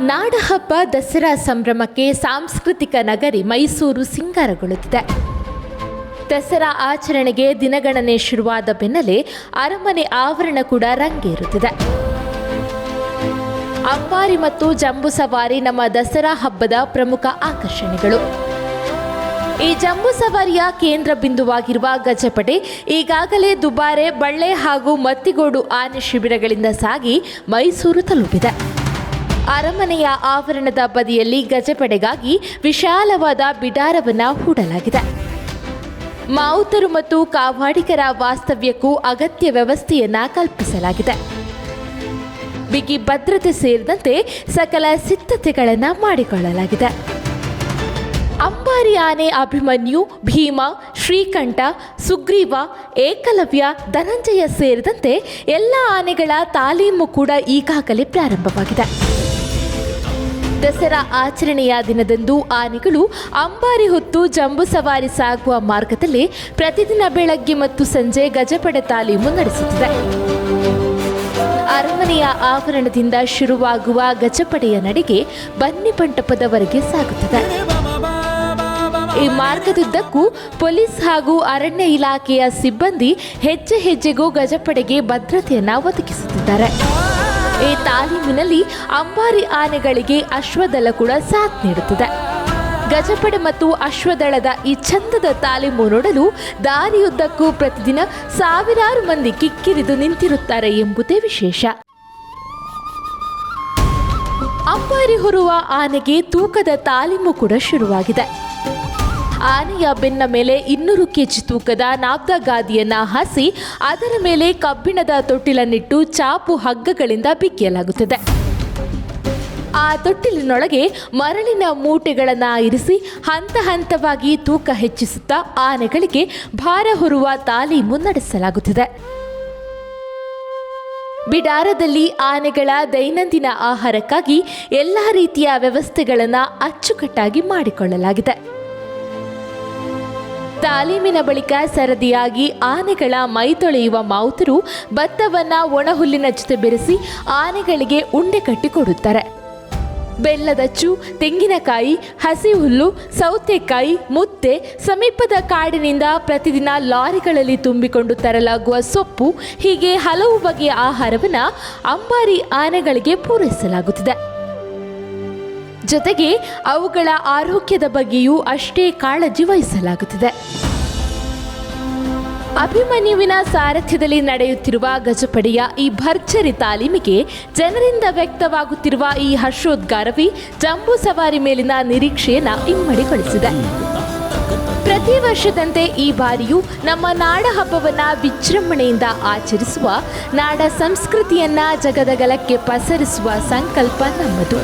ನಾಡಹಬ್ಬ ದಸರಾ ಸಂಭ್ರಮಕ್ಕೆ ಸಾಂಸ್ಕೃತಿಕ ನಗರಿ ಮೈಸೂರು ಸಿಂಗಾರಗೊಳ್ಳುತ್ತಿದೆ. ದಸರಾ ಆಚರಣೆಗೆ ದಿನಗಣನೆ ಶುರುವಾದ ಬೆನ್ನಲ್ಲೇ ಅರಮನೆ ಆವರಣ ಕೂಡ ರಂಗೇರುತ್ತಿದೆ. ಅಂಬಾರಿ ಮತ್ತು ಜಂಬೂ ಸವಾರಿ ನಮ್ಮ ದಸರಾ ಹಬ್ಬದ ಪ್ರಮುಖ ಆಕರ್ಷಣೆಗಳು. ಈ ಜಂಬೂ ಸವಾರಿಯ ಕೇಂದ್ರ ಬಿಂದುವಾಗಿರುವ ಗಜಪಡೆ ಈಗಾಗಲೇ ದುಬಾರೆ, ಬಳ್ಳೆ ಹಾಗೂ ಮತ್ತಿಗೋಡು ಆನೆ ಶಿಬಿರಗಳಿಂದ ಸಾಗಿ ಮೈಸೂರು ತಲುಪಿದೆ. ಅರಮನೆಯ ಆವರಣದ ಬದಿಯಲ್ಲಿ ಗಜಪಡೆಗಾಗಿ ವಿಶಾಲವಾದ ಬಿಡಾರವನ್ನು ಹೂಡಲಾಗಿದೆ. ಮಾವುತರು ಮತ್ತು ಕಾವಾಡಿಗರ ವಾಸ್ತವ್ಯಕ್ಕೂ ಅಗತ್ಯ ವ್ಯವಸ್ಥೆಯನ್ನ ಕಲ್ಪಿಸಲಾಗಿದೆ. ಬಿಗಿ ಭದ್ರತೆ ಸೇರಿದಂತೆ ಸಕಲ ಸಿದ್ಧತೆಗಳನ್ನು ಮಾಡಿಕೊಳ್ಳಲಾಗಿದೆ. ಅಂಬಾರಿ ಆನೆ ಅಭಿಮನ್ಯು, ಭೀಮ, ಶ್ರೀಕಂಠ, ಸುಗ್ರೀವ, ಏಕಲವ್ಯ, ಧನಂಜಯ ಸೇರಿದಂತೆ ಎಲ್ಲ ಆನೆಗಳ ತಾಲೀಮು ಕೂಡ ಈಗಾಗಲೇ ಪ್ರಾರಂಭವಾಗಿದೆ. ದಸರಾ ಆಚರಣೆಯ ದಿನದಂದು ಆನೆಗಳು ಅಂಬಾರಿ ಹೊತ್ತು ಜಂಬೂ ಸವಾರಿ ಸಾಗುವ ಮಾರ್ಗದಲ್ಲಿ ಪ್ರತಿದಿನ ಬೆಳಗ್ಗೆ ಮತ್ತು ಸಂಜೆ ಗಜಪಡೆ ತಾಲೀಮು ನಡೆಸುತ್ತಿದೆ. ಅರಮನೆಯ ಆವರಣದಿಂದ ಶುರುವಾಗುವ ಗಜಪಡೆಯ ನಡೆಗೆ ಬನ್ನಿಪಂಟಪದವರೆಗೆ ಸಾಗುತ್ತದೆ. ಈ ಮಾರ್ಗದುದ್ದಕ್ಕೂ ಪೊಲೀಸ್ ಹಾಗೂ ಅರಣ್ಯ ಇಲಾಖೆಯ ಸಿಬ್ಬಂದಿ ಹೆಜ್ಜೆ ಹೆಜ್ಜೆಗೂ ಗಜಪಡೆಗೆ ಭದ್ರತೆಯನ್ನ ಒದಗಿಸುತ್ತಿದ್ದಾರೆ. ಈ ತಾಲೀಮಿನಲ್ಲಿ ಅಂಬಾರಿ ಆನೆಗಳಿಗೆ ಅಶ್ವದಳ ಕೂಡ ಸಾಥ್ ನೀಡುತ್ತದೆ. ಗಜಪಡೆ ಮತ್ತು ಅಶ್ವದಳದ ಈ ಚಂದದ ತಾಲೀಮು ನೋಡಲು ದಾರಿಯುದ್ದಕ್ಕೂ ಪ್ರತಿದಿನ ಸಾವಿರಾರು ಮಂದಿ ಕಿಕ್ಕಿರಿದು ನಿಂತಿರುತ್ತಾರೆ ಎಂಬುದೇ ವಿಶೇಷ. ಅಂಬಾರಿ ಹೊರುವ ಆನೆಗೆ ತೂಕದ ತಾಲೀಮು ಕೂಡ ಶುರುವಾಗಿದೆ. ಆನೆಯ ಬೆನ್ನ ಮೇಲೆ ಇನ್ನೂರು ಕೆಜಿ ತೂಕದ ನಾಗ್ದ ಗಾದಿಯನ್ನು ಹಸಿ, ಅದರ ಮೇಲೆ ಕಬ್ಬಿಣದ ತೊಟ್ಟಿಲನ್ನಿಟ್ಟು ಚಾಪು ಹಗ್ಗಗಳಿಂದ ಬಿಗಿಯಲಾಗುತ್ತದೆ. ಆ ತೊಟ್ಟಿಲಿನೊಳಗೆ ಮರಳಿನ ಮೂಟೆಗಳನ್ನು ಇರಿಸಿ, ಹಂತ ಹಂತವಾಗಿ ತೂಕ ಹೆಚ್ಚಿಸುತ್ತಾ ಆನೆಗಳಿಗೆ ಭಾರ ಹೊರುವ ತಾಲೀಮು ನಡೆಸಲಾಗುತ್ತಿದೆ. ಬಿಡಾರದಲ್ಲಿ ಆನೆಗಳ ದೈನಂದಿನ ಆಹಾರಕ್ಕಾಗಿ ಎಲ್ಲ ರೀತಿಯ ವ್ಯವಸ್ಥೆಗಳನ್ನು ಅಚ್ಚುಕಟ್ಟಾಗಿ ಮಾಡಿಕೊಳ್ಳಲಾಗಿದೆ. ತಾಲೀಮಿನ ಬಳಿಕ ಸರದಿಯಾಗಿ ಆನೆಗಳ ಮೈ ತೊಳೆಯುವ ಮಾವುತರು ಭತ್ತವನ್ನ ಒಣಹುಲ್ಲಿನ ಜೊತೆ ಬೆರೆಸಿ ಆನೆಗಳಿಗೆ ಉಂಡೆ ಕಟ್ಟಿಕೊಡುತ್ತಾರೆ ಬೆಲ್ಲದಚ್ಚು ತೆಂಗಿನಕಾಯಿ ಹಸಿ ಹುಲ್ಲು ಸೌತೆಕಾಯಿ ಮುತ್ತೆ ಸಮೀಪದ ಕಾಡಿನಿಂದ ಪ್ರತಿದಿನ ಲಾರಿಗಳಲ್ಲಿ ತುಂಬಿಕೊಂಡು ತರಲಾಗುವ ಸೊಪ್ಪು, ಹೀಗೆ ಹಲವು ಬಗೆಯ ಆಹಾರವನ್ನು ಅಂಬಾರಿ ಆನೆಗಳಿಗೆ ಪೂರೈಸಲಾಗುತ್ತಿದೆ. ಜೊತೆಗೆ ಅವುಗಳ ಆರೋಗ್ಯದ ಬಗ್ಗೆಯೂ ಅಷ್ಟೇ ಕಾಳಜಿ ವಹಿಸಲಾಗುತ್ತಿದೆ. ಅಭಿಮನ್ಯುವಿನ ಸಾರಥ್ಯದಲ್ಲಿ ನಡೆಯುತ್ತಿರುವ ಗಜಪಡೆಯ ಈ ಭರ್ಜರಿ ತಾಲೀಮಿಗೆ ಜನರಿಂದ ವ್ಯಕ್ತವಾಗುತ್ತಿರುವ ಈ ಹರ್ಷೋದ್ಗಾರವೇ ಜಂಬೂ ಸವಾರಿ ಮೇಲಿನ ನಿರೀಕ್ಷೆಯನ್ನು ಇಮ್ಮಡಿಗೊಳಿಸಿದೆ. ಪ್ರತಿ ವರ್ಷದಂತೆ ಈ ಬಾರಿಯೂ ನಮ್ಮ ನಾಡ ಹಬ್ಬವನ್ನ ವಿಜೃಂಭಣೆಯಿಂದ ಆಚರಿಸುವ, ನಾಡ ಸಂಸ್ಕೃತಿಯನ್ನ ಜಗದಗಲಕ್ಕೆ ಪಸರಿಸುವ ಸಂಕಲ್ಪ ನಮ್ಮದು.